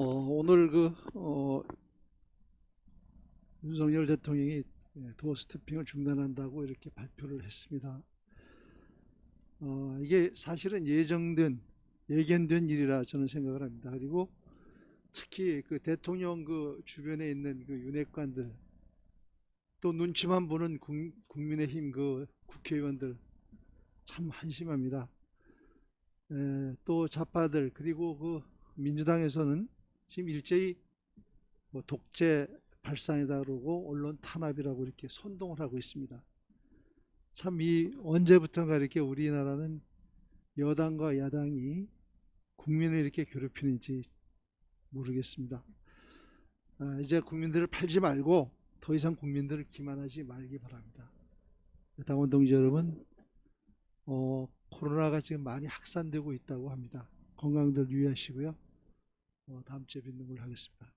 어, 오늘 그 어, 윤석열 대통령이 예, 도어 스태핑을 중단한다고 이렇게 발표를 했습니다. 어, 이게 사실은 예정된 예견된 일이라 저는 생각을 합니다. 그리고 특히 그 대통령 그 주변에 있는 그 윤핵관들 또 눈치만 보는 국, 국민의힘 그 국회의원들 참 한심합니다. 에, 또 좌파들 그리고 그 민주당에서는 지금 일제히 뭐 독재 발상이다 그러고 언론 탄압이라고 이렇게 선동을 하고 있습니다. 참 이 언제부턴가 이렇게 우리나라는 여당과 야당이 국민을 이렇게 괴롭히는지 모르겠습니다. 아, 이제 국민들을 팔지 말고 더 이상 국민들을 기만하지 말기 바랍니다. 당원 동지 여러분, 어, 코로나가 지금 많이 확산되고 있다고 합니다. 건강들 유의하시고요. 어, 다음 주에 뵙는 걸로 하겠습니다.